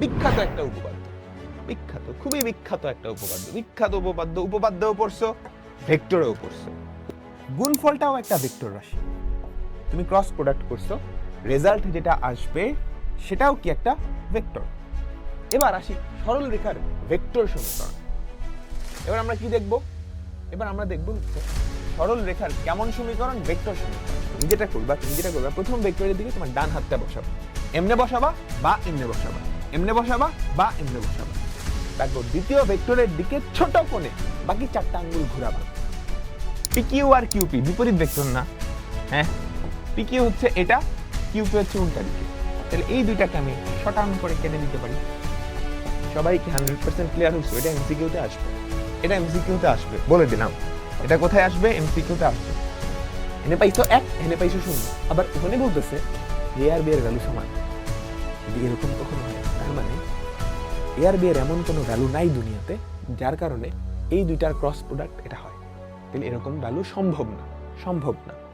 বিখ্যাত একটা উপপাদ্য। বিখ্যাত, খুবই বিখ্যাত একটা উপপাদ্য। বিখ্যাত উপপাদ্য, উপপাদ্যও পড়ছো, ভেক্টরেও পড়ছো। গুণফলটাও একটা ভেক্টর রাশি। তুমি ক্রস প্রোডাক্ট করছ রেজাল্ট যেটা আসবে, সেটাও কি একটা ভেক্টর? এবার আসি সরল রেখার ভেক্টর সমীকরণ। এবার আমরা কি দেখব? এবার আমরা দেখব সরল রেখার কেমন সমীকরণ? ভেক্টর সমীকরণ। তুমি যেটা করবা, তুমি যেটা করবা, প্রথম ভেক্টরের দিকে তোমার ডান হাতটা বসাবা এমনে বসাবা বা এমনে বসাবা। এমনে বসাবা বা এমনে বসাবা। তারপর দ্বিতীয় ভেক্টরের দিকে ছোট কোণে বাকি চারটা আঙ্গুল ঘোরাবা। পিকিউ আর কিউপি বিপরীত ভেক্টর না। হ্যাঁ? পিকিউ হচ্ছে এটা কিউপি হচ্ছে উল্টা দিকে। তাহলে এই দুইটাকে আমি শটান করে কেটে দিতে পারি। সবাই কি হান্ড্রেড পার্সেন্ট ক্লিয়ার হচ্ছে এটা এমসিকিউতে আসবে। এটা এমসিকিউতে আসবে, বলে দিলাম। এটা কোথায় আসবে? এমসিকিউতে আসবে। এনে পাইছো এক, এনে পাইছো শূন্য। আবার ওখানে বলতেছে এ আর বি এর ভ্যালু সমান। এরকম কখনো হয়। তার এ আর বি এর এমন কোনো ভ্যালু নাই দুনিয়াতে, যার কারণে এই দুইটার ক্রস প্রোডাক্ট এটা হয়। তাহলে এরকম ভ্যালু সম্ভব না সম্ভব না।